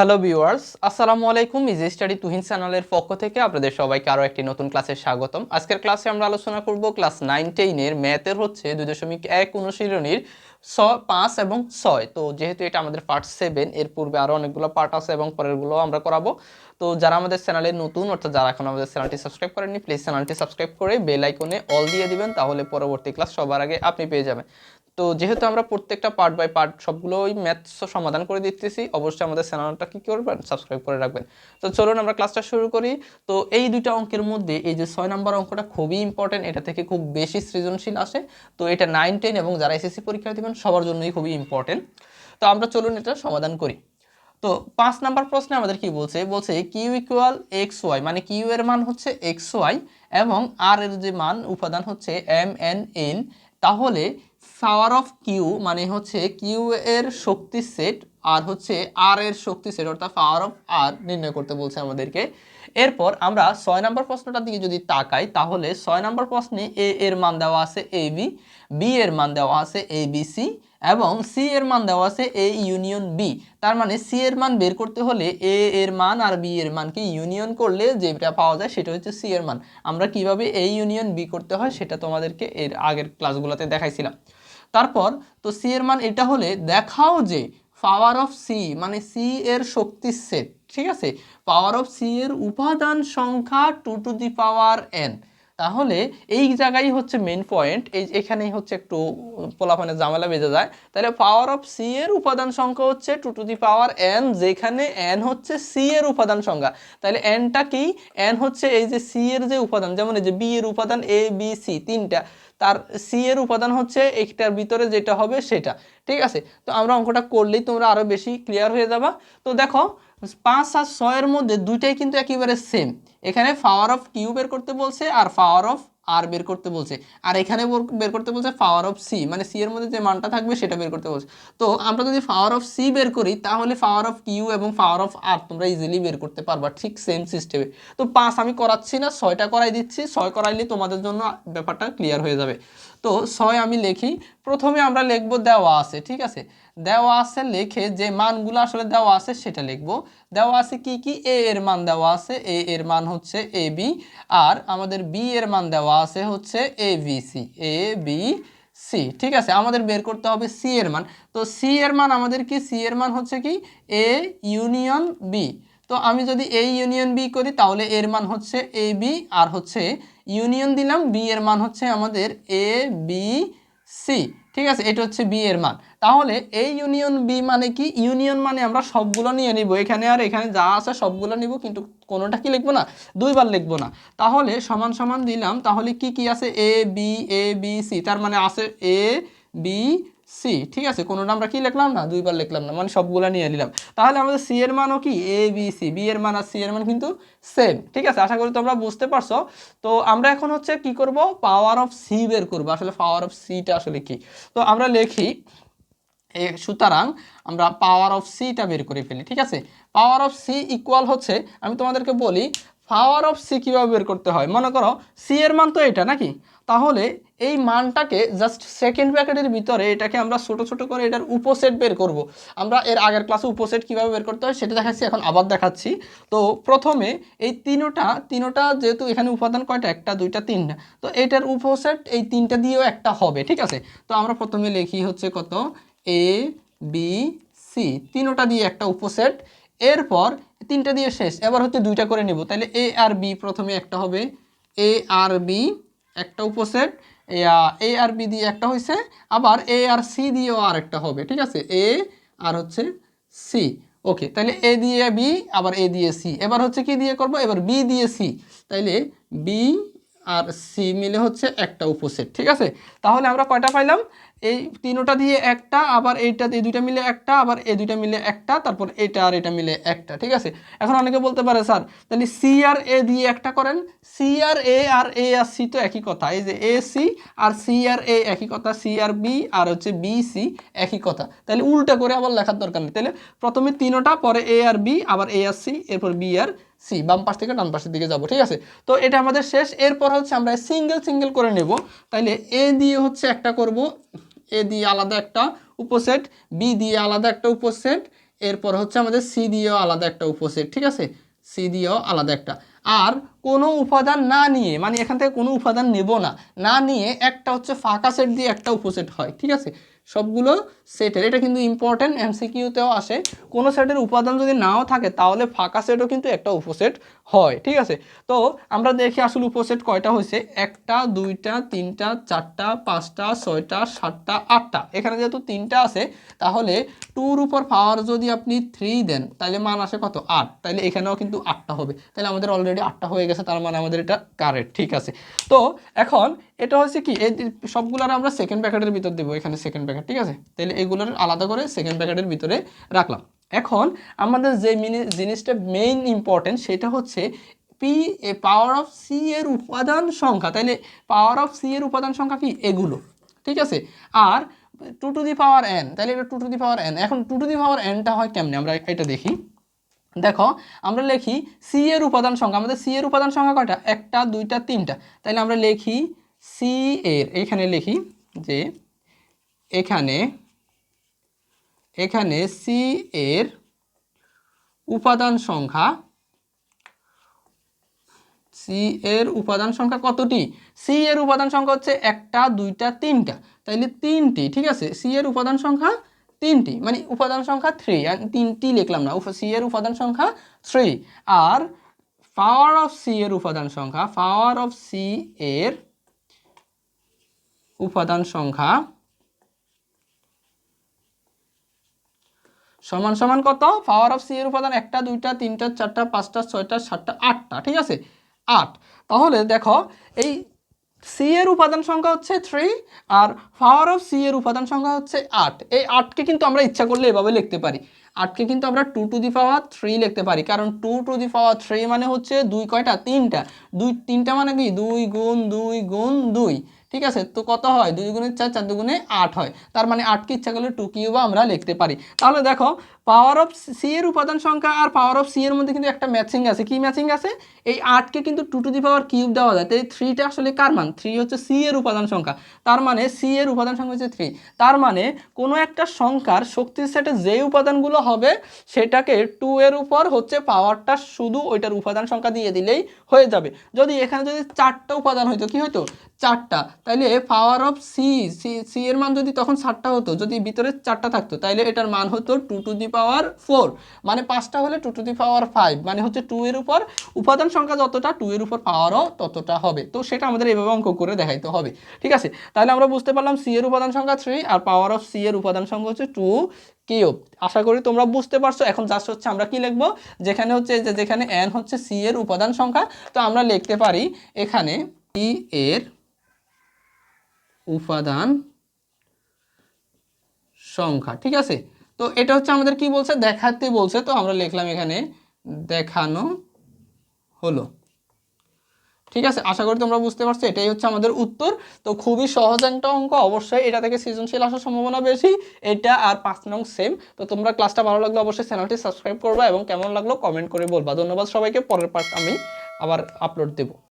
Hello viewers আসসালামু আলাইকুম easy study Tuhin চ্যানেলের পক্ষ থেকে আপনাদের সবাইকে আরও একটি নতুন ক্লাসে স্বাগতম। আজকের ক্লাসে আমরা আলোচনা করব ক্লাস নাইন টেনের ম্যাথের হচ্ছে দুই দশমিক এক অনুশীলনীর ছ পাঁচ এবং ছয়। তো যেহেতু এটা আমাদের পার্ট সেভেন এর পূর্বে আরও অনেকগুলো পার্ট আছে এবং পরেরগুলো আমরা করাবো। তো যারা আমাদের চ্যানেলে নতুন, অর্থাৎ যারা এখন আমাদের চ্যানেলটি সাবস্ক্রাইব করেননি প্লিজ চ্যানেলটি সাবস্ক্রাইব করে বেল আইকনে অল দিয়ে দিবেন, তাহলে পরবর্তী ক্লাস সবার আগে আপনি পেয়ে যাবেন। তো যেহেতু আমরা প্রত্যেকটা পার্ট বাই পার্ট সবগুলোই ম্যাথস সমাধান করে দিতেছি, অবশ্যই আমাদের চ্যানেলটা কি করবেন? সাবস্ক্রাইব করে রাখবেন। তো চলুন আমরা ক্লাসটা শুরু করি। তো এই দুইটা অঙ্কের মধ্যে এই যে ছয় নম্বর অঙ্কটা খুবই ইম্পর্টেন্ট এটা থেকে খুব বেশি সৃজনশীল আসে। তো এটা নাইন টেন এবং যারা এসএসসি পরীক্ষা দেবেন, সবার জন্যই খুবই ইম্পর্টেন্ট তো আমরা চলুন এটা সমাধান করি। তো পাঁচ নাম্বার প্রশ্নে আমাদের কি বলছে? বলছে কিউ ইকুয়াল এক্স ওয়াই মানে কিউ এর মান হচ্ছে এক্স ওয়াই এবং আর এর যে মান, উপাদান হচ্ছে এম এন এন তাহলে পাওয়ার অফ কিউ মানে হচ্ছে কিউ এর শক্তি সেট আর হচ্ছে আর এর শক্তি সেট অর্থাৎ পাওয়ার অফ আর নির্ণয় করতে বলছে আমাদেরকে। এরপর আমরা ছয় নম্বর প্রশ্নটার দিকে যদি তাকাই, তাহলে ছয় নম্বর প্রশ্নে এ এর মান দেওয়া আছে এ বি বি এর মান দেওয়া আছে এ বি সি, এবং সি এর মান দেওয়া আছে এ ইউনিয়ন বি। তার মানে সি এর মান বের করতে হলে এ এর মান আর বি এর মানকে ইউনিয়ন করলে যেটা পাওয়া যায় সেটা হচ্ছে সি এর মান। আমরা কীভাবে এ ইউনিয়ন বি করতে হয় সেটা তোমাদেরকে এর আগের ক্লাসগুলোতে দেখাইছিলাম। তারপর, তো সি এর মান এটা হলে দেখাও যে পাওয়ার অফ সি মানে সি এর শক্তি সেট ঠিক আছে? পাওয়ার অফ সি এর উপাদান সংখ্যা two to the power n তাহলে এই জায়গায় হচ্ছে মেন পয়েন্ট এই এখানেই হচ্ছে একটু পোলাপানের ঝামেলা বেজে যায়। তাহলে পাওয়ার অফ সি এর উপাদান সংখ্যা হচ্ছে two to the power n যেখানে এন হচ্ছে সি এর উপাদান সংখ্যা। তাহলে এনটা কি? এন হচ্ছে এই যে সি এর যে উপাদান, যেমন এই যে বি এর উপাদান এ বি সি তিনটা। তার সি এর উপাদান হচ্ছে একটার ভিতরে যেটা হবে সেটা। ঠিক আছে? তো আমরা অঙ্কটা করলেই তোমরা আরও বেশি ক্লিয়ার হয়ে যাবা। তো দেখো পাঁচ আর ছয়ের মধ্যে দুইটাই কিন্তু একেবারে সেম এখানে পাওয়ার অফ কিউ বের করতে বলছে আর পাওয়ার অফ আর বের করতে বলছে। আর এখানে বর- করতে বলছে পাওয়ার অফ সি মানে সি এর মধ্যে যে মানটা থাকবে সেটা বের করতে বলছে। তো আমরা যদি পাওয়ার অফ সি বের করি, তাহলে পাওয়ার অফ কিউ এবং পাওয়ার অফ আর তোমরা ইজিলি বের করতে পারবা ঠিক সেম সিস্টেমে তো পাঁচ আমি করাচ্ছি না, ছয়টা করাই দিচ্ছি, ছয় করাইলে তোমাদের জন্য ব্যাপারটা ক্লিয়ার হয়ে যাবে। তো ছয় আমি লিখি। প্রথমে আমরা লিখব দেওয়া আছে, ঠিক আছে? দেওয়া আছে লিখে যে মানগুলো আসলে দেওয়া আছে সেটা লিখব। দেওয়া আছে কি কি? এ এর মান দেওয়া আছে। এ এর মান হচ্ছে এ বি আর আমাদের বি এর মান দেওয়া আছে হচ্ছে A B C A B C ঠিক আছে? আমাদের বের করতে হবে সি এর মান। তো সি এর মান আমাদের কি? সি এর মান হচ্ছে কি? এ ইউনিয়ন বি তো আমি যদি এ ইউনিয়ন বি করি তাহলে এর মান হচ্ছে এ বি আর হচ্ছে ইউনিয়ন দিলাম বি এর মান হচ্ছে আমাদের এ বি সি ঠিক আছে? এটা হচ্ছে বি এর মান। তাহলে এই ইউনিয়ন বি মানে কি? ইউনিয়ন মানে আমরা সবগুলো নিয়ে নিব। এখানে আর এখানে যা আছে সবগুলো নিব, কিন্তু কোনোটা কি লিখব না? দুইবার লিখব না। তাহলে সমান সমান দিলাম, তাহলে কি কি আছে? A B A B C তার মানে আছে এ বি সি ঠিক আছে? কোনোটা আমরা কি লিখলাম না? দুইবার লিখলাম না মানে সবগুলো নিয়ে নিলাম। তাহলে আমাদের সি এর মানও কি? এ বি সি বি এর মান আর সি এর মান কিন্তু সেম ঠিক আছে? আশা করি তোমরা বুঝতে পারছ। তো আমরা এখন হচ্ছে কি করব? পাওয়ার অফ সি বের করব। আসলে পাওয়ার অফ সিটা আসলে কি? তো আমরা লিখি সুতরাং আমরা পাওয়ার অফ সিটা বের করে ফেলি, ঠিক আছে? পাওয়ার অফ সি ইকুয়াল হচ্ছে, আমি তোমাদেরকে বলি পাওয়ার অফ সি কীভাবে বের করতে হয়? মনে করো সি এর মান তো এটা নাকি? তাহলে এই মানটাকে জাস্ট সেকেন্ড ব্র্যাকেটের ভিতরে এটাকে আমরা ছোট ছোট করে এটার উপসেট বের করব। আমরা এর আগের ক্লাসে উপসেট কীভাবে বের করতে হয় সেটা দেখাচ্ছি, এখন আবার দেখাচ্ছি। তো প্রথমে এই তিনোটা তিনোটা যেহেতু এখানে উপাদান কয়টা? একটা, দুইটা, তিনটা। তো এটার উপসেট এই তিনটা দিয়েও একটা হবে, ঠিক আছে? তো আমরা প্রথমে লিখি হচ্ছে কত? এ বি সি তিনোটা দিয়ে একটা উপসেট। এরপর তিনটা দিয়ে শেষ। এবার হচ্ছে দুইটা করে নেব। তাহলে এ আর বি প্রথমে একটা হবে। এ আর বি একটা উপসেট। এ আর বি দিয়ে একটা হয়েছে আবার এ আর সি দিয়েও আর একটা হবে, ঠিক আছে? এ আর হচ্ছে সি ওকে তাহলে এ দিয়ে বি আবার এ দিয়ে সি এবার হচ্ছে কি দিয়ে করব? এবার বি দিয়ে সি তাইলে বি আর সি মিলে হচ্ছে একটা উপসেট, ঠিক আছে? তাহলে আমরা কয়টা পাইলাম? এই তিনোটা দিয়ে একটা, আবার এইটা এই দুইটা মিলে একটা, আবার এই দুইটা মিলে একটা, তারপর এটা আর এটা মিলে একটা, ঠিক আছে? এখন অনেকে বলতে পারে, স্যার, তাহলে সি আর এ দিয়ে একটা করেন। সি আর এ আর এ আর সি তো একই কথা। এই যে এ সি আর সি আর এ একই কথা সি আর বি আর হচ্ছে বি সি একই কথা। তাহলে উল্টা করে আবার লেখার দরকার নেই। তাহলে প্রথমে তিনোটা, পরে এ আর বি আবার এ আর সি এরপর বি আর সি বাম পাশ থেকে ডান পাশের দিকে যাব, ঠিক আছে? তো এটা আমাদের শেষ। এরপর হচ্ছে আমরা সিঙ্গেল সিঙ্গেল করে নেব। তাইলে এ দিয়ে হচ্ছে একটা করব। এ দিয়ে আলাদা একটা উপসেট, বি দিয়ে আলাদা একটা উপসেট, এরপর হচ্ছে আমাদের সি দিয়েও আলাদা একটা উপসেট, ঠিক আছে? সি দিয়েও আলাদা একটা। আর কোনো উপাদান না নিয়ে মানে এখান থেকে কোনো উপাদান নেব না না নিয়ে একটা হচ্ছে ফাঁকা সেট দিয়ে একটা উপসেট হয়, ঠিক আছে? সবগুলো সেটের। এটা কিন্তু ইম্পর্টেন্ট এমসিকিউতেও আসে। কোনো সেটের উপাদান যদি নাও থাকে, তাহলে ফাঁকা সেটও কিন্তু একটা উপসেট হয়, ঠিক আছে? তো আমরা দেখি আসলে উপসেট কয়টা হয়েছে? একটা, দুইটা, তিনটা, চারটা, পাঁচটা, ছয়টা, সাতটা, আটটা। এখানে যেহেতু তিনটা আছে, তাহলে টুর উপর পাওয়ার যদি আপনি থ্রি দেন, তাহলে মান আসে কত? আট। তাহলে এখানেও কিন্তু আটটা হবে। তাহলে আমাদের অলরেডি আটটা হয়ে গেছে, তার মানে আমাদের এটা কারেক্ট ঠিক আছে? তো এখন এটা হচ্ছে কি, এই সবগুলোর আমরা সেকেন্ড প্যাকেটের ভিতর দেবো, এখানে সেকেন্ড প্যাকেট ঠিক আছে? তাহলে এগুলোর আলাদা করে সেকেন্ড প্যাকেটের ভিতরে রাখলাম। এখন আমাদের যে মিনি জিনিসটা মেইন ইম্পর্টেন্ট সেটা হচ্ছে P A power of C এর উপাদান সংখ্যা। তাইলে পাওয়ার অফ সি এর উপাদান সংখ্যা কি? এগুলো, ঠিক আছে? আর two to the power n তাহলে এটা two to the power n এখন টু টু দি পাওয়ার এনটা হয় কেমনে? আমরা এটা দেখি। দেখো, আমরা লিখি সি এর উপাদান সংখ্যা। আমাদের সি এর উপাদান সংখ্যা কয়টা? একটা, দুইটা, তিনটা। তাহলে আমরা লিখি সি এর এখানে লিখি যে এখানে এখানে সি এর উপাদান সংখ্যা সি এর উপাদান সংখ্যা কতটি? সি এর উপাদান সংখ্যা হচ্ছে একটা, দুইটা, তিনটা। তাইলে তিনটি, ঠিক আছে? সি এর উপাদান সংখ্যা তিনটি মানে উপাদান সংখ্যা থ্রি তিনটি লিখলাম না। সি এর উপাদান সংখ্যা থ্রি আর পাওয়ার অফ সি এর উপাদান সংখ্যা পাওয়ার অফ সি এর উপাদান সংখ্যা সমান সমান কত? পাওয়ার অফ সি এর উপাদান একটা, দুইটা, তিনটা, চারটা, পাঁচটা, ছয়টা, সাতটা, আটটা, ঠিক আছে? আট। তাহলে দেখো, এই সি এর উপাদান সংখ্যা হচ্ছে থ্রি আর পাওয়ার অফ সি এর উপাদান সংখ্যা হচ্ছে আট। এই আটকে কিন্তু আমরা ইচ্ছা করলে এভাবে লিখতে পারি। আটকে কিন্তু আমরা two to the power three লিখতে পারি। কারণ two to the power three মানে হচ্ছে দুই কয়টা? তিনটা। দুই, তিনটা মানে কি? দুই গুণ দুই গুণ দুই। ঠিক আছে? তো কত হয়? দুই গুণের চার চার দুগুণে আট হয়। তার মানে আটকে ইচ্ছা করলে টু কিউবা আমরা লিখতে পারি। তাহলে দেখো পাওয়ার অফ সি এর উপাদান সংখ্যা আর পাওয়ার অফ সি এর মধ্যে কিন্তু একটা ম্যাচিং আছে। কি ম্যাচিং আছে? এই আটকে কিন্তু two to the power cube দেওয়া যায়। তাই থ্রিটা আসলে কার মান? থ্রি হচ্ছে সি এর উপাদান সংখ্যা। তার মানে সি এর উপাদান সংখ্যা হচ্ছে থ্রি তার মানে কোনো একটা সংখ্যার শক্তির সেটে যে উপাদানগুলো হবে, সেটাকে টু এর উপর হচ্ছে পাওয়ারটা শুধু ওইটার উপাদান সংখ্যা দিয়ে দিলেই হয়ে যাবে। যদি এখানে যদি চারটা উপাদান হইতো, কি হইতো? চারটা। তাইলে পাওয়ার অফ সি সি এর মান যদি তখন সাতটা হতো, যদি ভিতরে চারটা থাকতো, তাইলে এটার মান হতো two to the power four মানে পাঁচটা হলে two to the power five মানে হচ্ছে টু এর উপর উপাদান সংখ্যা যতটা টু এর উপর পাওয়ারও ততটা হবে। তো সেটা আমাদের এভাবে অঙ্ক করে দেখাইতে হবে, ঠিক আছে? তাহলে আমরা বুঝতে পারলাম সি এর উপাদান সংখ্যা থ্রি আর পাওয়ার অফ সি এর উপাদান সংখ্যা হচ্ছে টু কিউব আশা করি তোমরা বুঝতে পারছ। এখন জাস্ট হচ্ছে আমরা কি লিখব? যেখানে হচ্ছে যে, যেখানে এন হচ্ছে সি এর উপাদান সংখ্যা, তো আমরা লিখতে পারি এখানে সি এর উপাদান সংখ্যা, ঠিক আছে? তো এটা হচ্ছে আমাদের কি বলছে? দেখাতে বলছে। তো আমরা লিখলাম এখানে, দেখানো হলো। ঠিক আছে? আশা করি তোমরা বুঝতে পারছ, এটাই হচ্ছে আমাদের উত্তর। তো খুবই সহজ একটা অঙ্ক, অবশ্যই এটা থেকে সৃজনশীল আসার সম্ভাবনা বেশি। এটা আর পাঁচ নং সেম তো তোমরা ক্লাসটা ভালো লাগলে অবশ্যই চ্যানেলটি সাবস্ক্রাইব করবা এবং কেমন লাগল কমেন্ট করে বলবা। ধন্যবাদ সবাইকে, পরের পার্ট আমি আবার আপলোড দেবো।